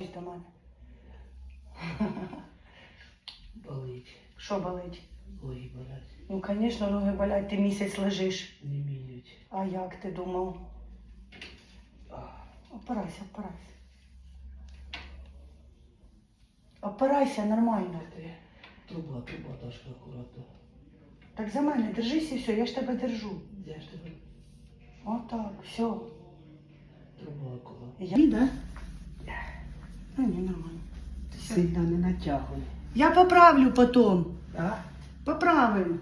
До мене. Болить. Що болить? Ой, болять. Ну, звісно, ноги болять, ти місяць лежиш. Не мінять. А як ти думав? Опирайся, опирайся. Опирайся нормально. Труба, труба, Дашка, акуратно. Так за мене держись і все, я ж тебе держу. Я ж тебе. Отак, все. Труба акуратно. Я... Да? А, ні, нормально. Сильно не натягуй. Я поправлю потом. А? Поправим.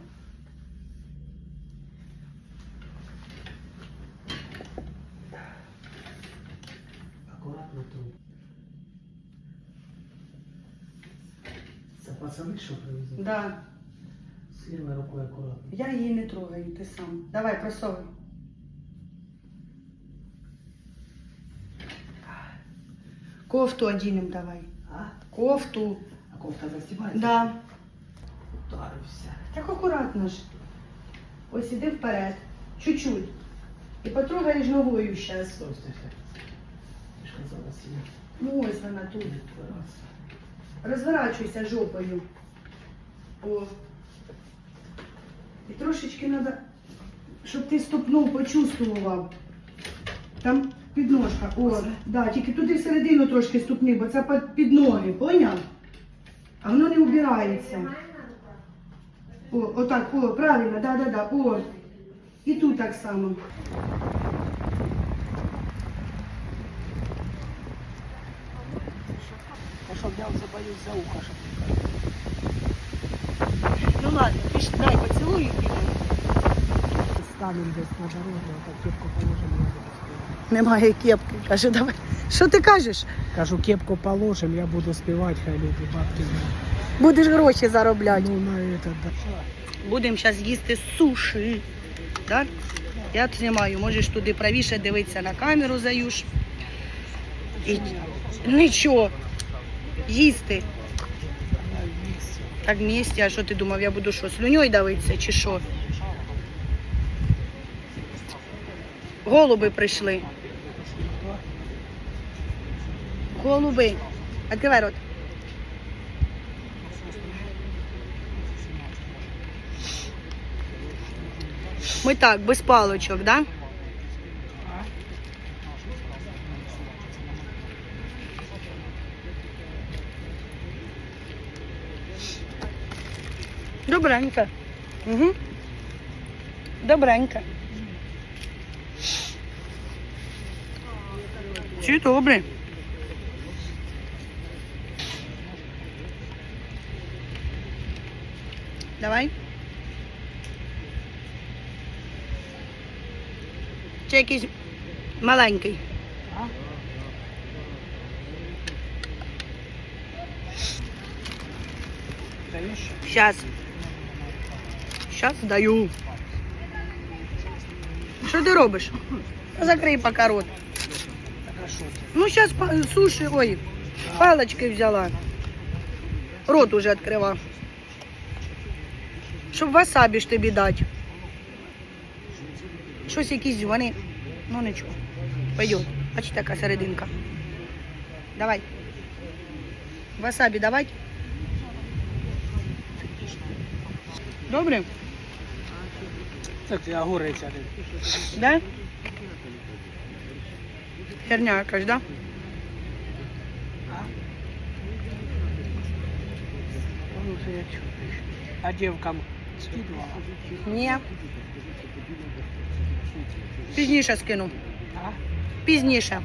Акуратно тут. Це пацани, що привезли? Да. Сильно рукою акуратно. Я її не трогаю, ти сам. Давай, просовуй. Кофту одінем давай. А? Кофту. А кофта застібається? Да. Ударився. Так акуратно ж. Ось іди вперед. Чуть-чуть. І потрогаєш ногою зараз. Стой, стой, стой. Ти ж казала. Ну ось вона тут. Розворачуйся жопою. О. І трошечки треба, щоб ти ступнув, почувствував. Там підножка. О, да, тільки туди всередину трошки ступни, бо це під- під ноги, поняв? А воно не убирається. О, отак, о, правильно, да, да, да, о. І тут так само. Я вже боюсь за ухо, щоб Ну ладно, піш, дай поцілуй і підемо. станемо десь на дорогу, так кепку положимо. Немає кепки. Каже, давай. Що ти кажеш? Кажу, кепку положим, я буду співати, хай люди бабки знають. Будеш гроші заробляти. Ну, на это, да. Будемо зараз їсти суші. Так? Я знімаю, можеш туди правіше дивитися на камеру заюш. І... Нічого. Їсти. Так в місті, а що ти думав, я буду що, слюньою давитися чи що? Голуби прийшли. Голуби. Відкривай рот. Ми так, без палочок, да? Добренько. Угу. Добренько. Чи добре? Давай. Чи якийсь маленький? Сейчас. Сейчас даю. Що ти робиш? Закрий пока рот. Ну, сейчас суши, ой, палочки взяла. Рот уже відкривав. Щоб васабі ж тобі дати. Щось якісь вони. Ну нічого. Пойдем. Бачиш, така серединка. Давай. Васабі давай. Добре? Так, я гориця. Да? Херня якась, да? А дівкам скидувала? Ні. Пізніше скину. Пізніше.